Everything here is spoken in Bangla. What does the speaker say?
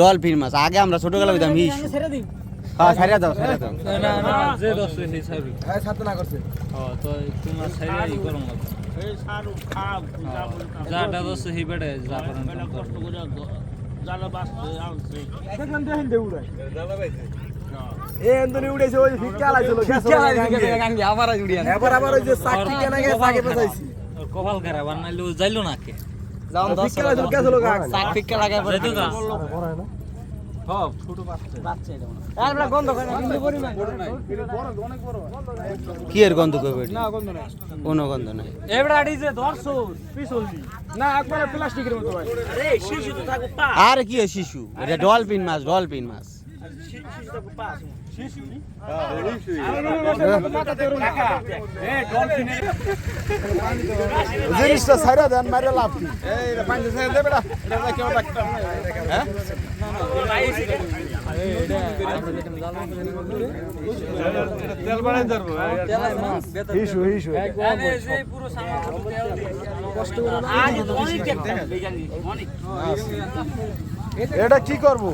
ডলফিন মাছ। আগে আমরা ছোটবেলা বুঝতাম হিস। হ্যাঁ সারিয়া দাও সারিয়া দাও। না না যে দশ সেই ছাড়বি। হ্যাঁ সাথে না করছে। ও তো তোমার ছাড়িয়া ই করুন লাগবে যাটা দশ সেই বেড়ে যা করেন দেখলাম দেখেন দে উড়াই এ এন্দনি উড়াইছে ওই ফিক্কা লাইছিল আবার জুড়িয়া এবার আবার ওই যে চাকরি কেনা গেছে আগে পেছাইছি কপাল খারা বানাইলে যাইলো না কে কি এর গন্ধ কই বেটি কোনো গন্ধ নাই। এবড়া আড়ি ধরছো পিছলদি না একবারে প্লাস্টিকের মতো ভাই। আর কি শিশু? এটা ডলফিন মাছ ডলফিন মাছ। জিনিসটা ছাইরা দেন মাইরা লাভ কি? হ্যাঁ কষ্ট এটা কি করব?